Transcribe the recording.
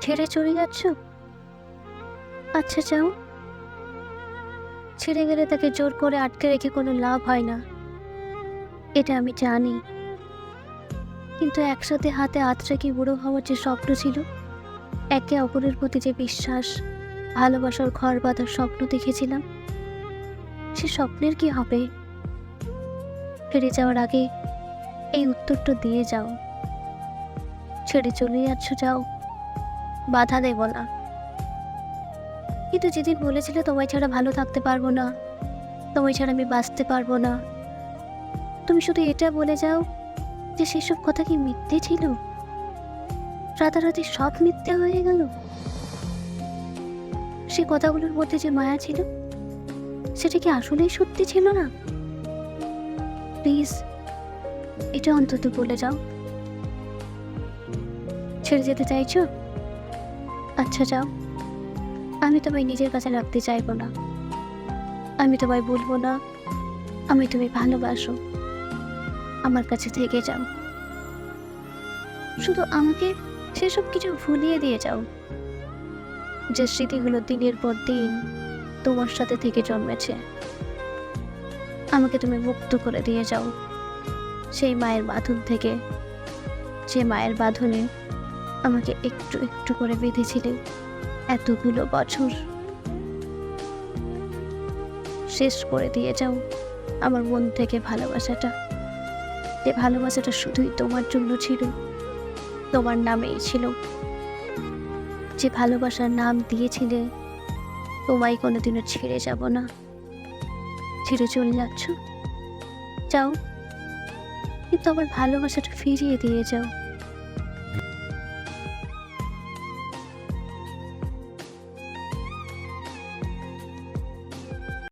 ছেড়ে চলে যাচ্ছ? আচ্ছা যাও। ছেড়ে গেলে তাকে জোর করে আটকে রেখে কোনো লাভ হয় না। এটা আমি জানি। কিন্তু একসাথে হাতে আত্রা কি বুড়ো হওয়ার যে স্বপ্ন ছিল? একে অপরের প্রতি যে বিশ্বাস, ভালোবাসার ঘর বাঁধার স্বপ্ন দেখেছিলাম, সে স্বপ্নের কি হবে? ফিরে যাওয়ার আগে এই উত্তরটা দিয়ে যাও। ছেড়ে চলে যাচ্ছ, যাও। বাধা দেব না। কিন্তু যেদিন বলেছিলে তোমায় ছাড়া ভালো থাকতে পারব না, তোমায় ছাড়া আমি বাঁচতে পারব না। তুমি শুধু এটা বলে যাও যে সেসব কথা কি মিথ্যে ছিল? রাতারাতি সব মিথ্যে হয়ে গেল? সে কথাগুলোর মধ্যে যে মায়া ছিল, সেটা কি আসলেই সত্যি ছিল না? প্লিজ, এটা অন্তত বলে যাও। ছেড়ে যেতে চাইছো? আচ্ছা যাও। আমি তোমায় নিজের কাছে রাখতে চাইব না। আমি তোমায় বলব না, আমি তুমি ভালোবাসো। আমার কাছে থেকে যাও। শুধু আমাকে সেসব কিছু ভুলিয়ে দিয়ে যাও। যে স্মৃতিগুলো দিনের পর দিন তোমার সাথে থেকে জন্মেছে। আমাকে তুমি মুক্ত করে দিয়ে যাও। সেই মায়ের বাঁধন থেকে যে মায়ের বাঁধনে আমাকে একটু একটু করে বেঁধেছিলে এতগুলো বছর। শেষ করে দিয়ে যাও আমার মন থেকে ভালোবাসাটা। যে ভালোবাসাটা শুধুই তোমার জন্য ছিল, তোমার নামেই ছিল। যে ভালোবাসার নাম দিয়েছিলে, তোমায় কোনোদিনও ছেড়ে যাব না। ছেড়ে চলে যাচ্ছ? যাও। কিন্তু আমার ভালোবাসাটা ফিরিয়ে দিয়ে যাও।